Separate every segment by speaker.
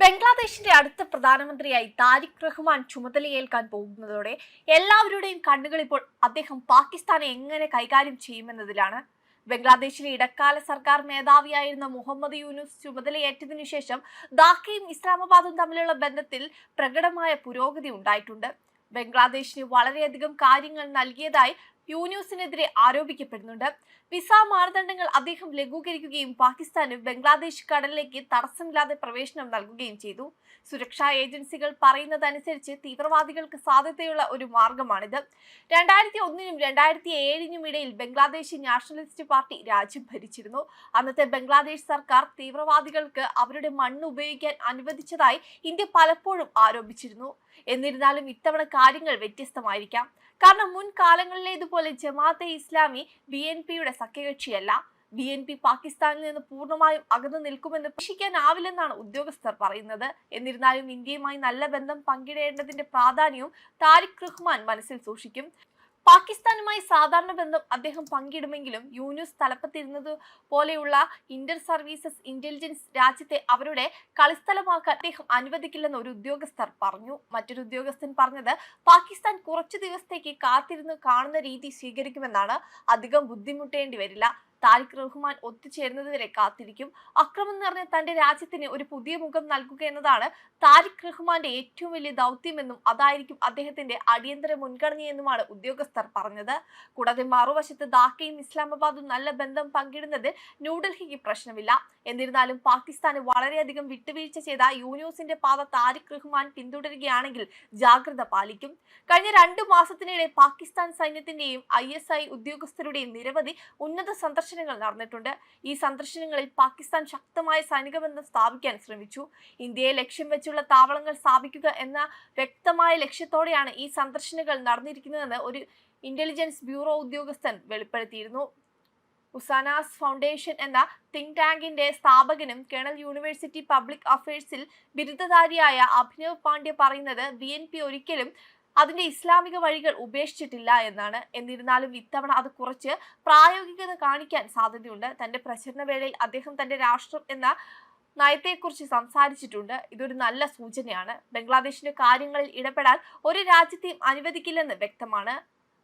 Speaker 1: ബംഗ്ലാദേശിന്റെ അടുത്ത പ്രധാനമന്ത്രിയായി താരിഖ് റഹ്മാൻ ചുമതലയേൽക്കാൻ പോകുന്നതോടെ എല്ലാവരുടെയും കണ്ണുകൾ ഇപ്പോൾ അദ്ദേഹം പാകിസ്ഥാനെ എങ്ങനെ കൈകാര്യം ചെയ്യുമെന്നതിലാണ്. ബംഗ്ലാദേശിലെ ഇടക്കാല സർക്കാർ മേധാവിയായിരുന്ന മുഹമ്മദ് യൂനുസ് ചുമതലയേറ്റതിനു ശേഷം ധാക്കയും ഇസ്ലാമാബാദും തമ്മിലുള്ള ബന്ധത്തിൽ പ്രകടമായ പുരോഗതി ഉണ്ടായിട്ടുണ്ട്. ബംഗ്ലാദേശിന് വളരെയധികം കാര്യങ്ങൾ നൽകിയതായി യൂനുസിനെതിരെ ആരോപിക്കപ്പെടുന്നുണ്ട്. വിസ മാനദണ്ഡങ്ങൾ അദ്ദേഹം ലഘൂകരിക്കുകയും പാകിസ്ഥാന് ബംഗ്ലാദേശ് കടലിലേക്ക് തടസ്സമില്ലാതെ പ്രവേശനം നൽകുകയും ചെയ്തു. സുരക്ഷാ ഏജൻസികൾ പറയുന്നതനുസരിച്ച് തീവ്രവാദികൾക്ക് സാധ്യതയുള്ള ഒരു മാർഗമാണിത്. രണ്ടായിരത്തി ഒന്നിനും രണ്ടായിരത്തി ഏഴിനും ഇടയിൽ ബംഗ്ലാദേശ് നാഷണലിസ്റ്റ് പാർട്ടി രാജ്യം ഭരിച്ചിരുന്നു. അന്നത്തെ ബംഗ്ലാദേശ് സർക്കാർ തീവ്രവാദികൾക്ക് അവരുടെ മണ്ണ് ഉപയോഗിക്കാൻ അനുവദിച്ചതായി ഇന്ത്യ പലപ്പോഴും ആരോപിച്ചിരുന്നു. എന്നിരുന്നാലും ഇത്തവണ കാര്യങ്ങൾ വ്യത്യസ്തമായിരിക്കാം. കാരണം മുൻ കാലങ്ങളിലേതുപോലെ ജമാഅത്തെ ഇസ്ലാമി ബി എൻ പിയുടെ സഖ്യകക്ഷിയല്ല. ബി എൻ പി പാകിസ്ഥാനിൽ നിന്ന് പൂർണമായും അകന്നു നിൽക്കുമെന്ന് പ്രതീക്ഷിക്കാനാവില്ലെന്നാണ് ഉദ്യോഗസ്ഥർ പറയുന്നത്. എന്നിരുന്നാലും ഇന്ത്യയുമായി നല്ല ബന്ധം പങ്കിടേണ്ടതിന്റെ പ്രാധാന്യവും താരിഖ് റഹ്മാൻ മനസ്സിൽ സൂക്ഷിക്കും. പാകിസ്ഥാനുമായി സാധാരണ ബന്ധം അദ്ദേഹം പങ്കിടുമെങ്കിലും യൂനുസ് തലപ്പത്തിരുന്നത് പോലെയുള്ള ഇന്റർ സർവീസസ് ഇന്റലിജൻസ് രാജ്യത്തെ അവരുടെ കളിസ്ഥലമാക്കാൻ അദ്ദേഹം അനുവദിക്കില്ലെന്ന് ഒരു ഉദ്യോഗസ്ഥർ പറഞ്ഞു. മറ്റൊരു ഉദ്യോഗസ്ഥൻ പറഞ്ഞത് പാകിസ്ഥാൻ കുറച്ചു ദിവസത്തേക്ക് കാത്തിരുന്ന് കാണുന്ന രീതി സ്വീകരിക്കുമെന്നാണ്. അധികം ബുദ്ധിമുട്ടേണ്ടി വരില്ല. താരിഖ് റഹ്മാൻ ഒത്തുചേരുന്നതുവരെ കാത്തിരിക്കും. അക്രമം നിറഞ്ഞ തന്റെ രാജ്യത്തിന് ഒരു പുതിയ മുഖം നൽകുക എന്നതാണ് താരിഖ് റഹ്മാന്റെ ഏറ്റവും വലിയ ദൗത്യമെന്നും അതായിരിക്കും അദ്ദേഹത്തിന്റെ അടിയന്തര മുൻഗണനയെന്നുമാണ് ഉദ്യോഗസ്ഥർ പറഞ്ഞത്. കൂടാതെ മറുവശത്ത് ധാക്കയും ഇസ്ലാമാബാദും നല്ല ബന്ധം പങ്കിടുന്നതിൽ ന്യൂഡൽഹിക്ക് പ്രശ്നമില്ല. എന്നിരുന്നാലും പാകിസ്ഥാന് വളരെയധികം വിട്ടുവീഴ്ച ചെയ്ത യൂനിയോസിന്റെ പാത താരിഖ് റഹ്മാൻ പിന്തുടരുകയാണെങ്കിൽ ജാഗ്രത പാലിക്കും. കഴിഞ്ഞ രണ്ടു മാസത്തിനിടെ പാകിസ്ഥാൻ സൈന്യത്തിന്റെയും ഐ ഉദ്യോഗസ്ഥരുടെയും നിരവധി ഉന്നത സന്ദർശനങ്ങൾ നടന്നിട്ടുണ്ട്. ഈ സന്ദർശനങ്ങളിൽ പാകിസ്ഥാൻ ശക്തമായ സൈനിക ബന്ധം സ്ഥാപിക്കാൻ ശ്രമിച്ചു. ഇന്ത്യയെ ലക്ഷ്യം വെച്ചുള്ള താവളങ്ങൾ സ്ഥാപിക്കുക എന്ന വ്യക്തമായ ലക്ഷ്യത്തോടെയാണ് ഈ സന്ദർശനങ്ങൾ നടന്നിരിക്കുന്നതെന്ന് ഒരു ഇന്റലിജൻസ് ബ്യൂറോ ഉദ്യോഗസ്ഥൻ വെളിപ്പെടുത്തിയിരുന്നു. ഉസാനാസ് ഫൗണ്ടേഷൻ എന്ന തിങ്ക് ടാങ്കിന്റെ സ്ഥാപകനും കേണൽ യൂണിവേഴ്സിറ്റി പബ്ലിക് അഫയേഴ്സിൽ ബിരുദധാരിയായ അഭിനവ് പാണ്ഡ്യ പറയുന്നത് ബി ഒരിക്കലും അതിന്റെ ഇസ്ലാമിക വഴികൾ ഉപേക്ഷിച്ചിട്ടില്ല എന്നാണ്. എന്നിരുന്നാലും ഇത്തവണ അത് കുറച്ച് പ്രായോഗികത കാണിക്കാൻ സാധ്യതയുണ്ട്. തന്റെ പ്രചരണ വേളയിൽ അദ്ദേഹം തന്റെ രാഷ്ട്രം എന്ന നയത്തെക്കുറിച്ച് സംസാരിച്ചിട്ടുണ്ട്. ഇതൊരു നല്ല സൂചനയാണ്. ബംഗ്ലാദേശിന്റെ കാര്യങ്ങളിൽ ഇടപെടാൻ ഒരു രാജ്യത്തെയും അനുവദിക്കില്ലെന്ന് വ്യക്തമാണ്.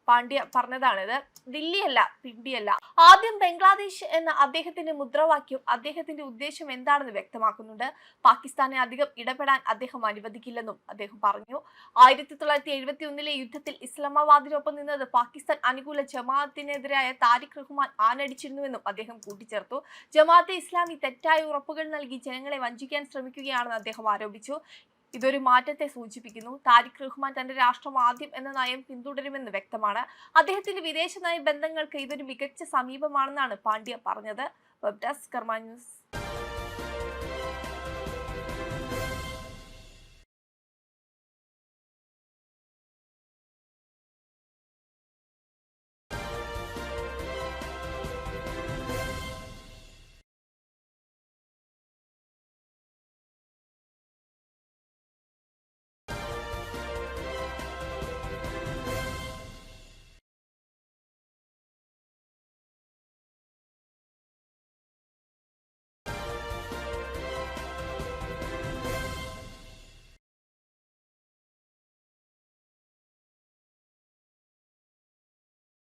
Speaker 1: പാണ്ഡ്യ പറഞ്ഞതാണിത് ദില്ലിയല്ല പിണ്ടിയല്ല ആദ്യം ബംഗ്ലാദേശ് എന്ന അദ്ദേഹത്തിന്റെ മുദ്രാവാക്യം അദ്ദേഹത്തിന്റെ ഉദ്ദേശം എന്താണെന്ന് വ്യക്തമാക്കുന്നുണ്ട്. പാകിസ്ഥാനെ അധികം ഇടപെടാൻ അദ്ദേഹം അനുവദിക്കില്ലെന്നും അദ്ദേഹം പറഞ്ഞു. ആയിരത്തി തൊള്ളായിരത്തി എഴുപത്തി ഒന്നിലെ യുദ്ധത്തിൽ ഇസ്ലാമാബാദിനൊപ്പം നിന്നത് പാകിസ്ഥാൻ അനുകൂല ജമാഅത്തിനെതിരായ താരിഖ് റഹ്മാൻ ആനടിച്ചിരുന്നുവെന്നും അദ്ദേഹം കൂട്ടിച്ചേർത്തു. ജമാഅത്തെ ഇസ്ലാമി തെറ്റായ ഉറപ്പുകൾ നൽകി ജനങ്ങളെ വഞ്ചിക്കാൻ ശ്രമിക്കുകയാണെന്ന് അദ്ദേഹം ആരോപിച്ചു. ഇതൊരു മാറ്റത്തെ സൂചിപ്പിക്കുന്നു. താരിഖ് റഹ്മാൻ തന്റെ രാഷ്ട്രം ആദ്യം എന്ന നയം പിന്തുടരുമെന്ന് വ്യക്തമാണ്. അദ്ദേഹത്തിന്റെ വിദേശ നയ ബന്ധങ്ങൾക്ക് ഇതൊരു മികച്ച സമീപമാണെന്നാണ് പാണ്ഡ്യ പറഞ്ഞത്. Web desk news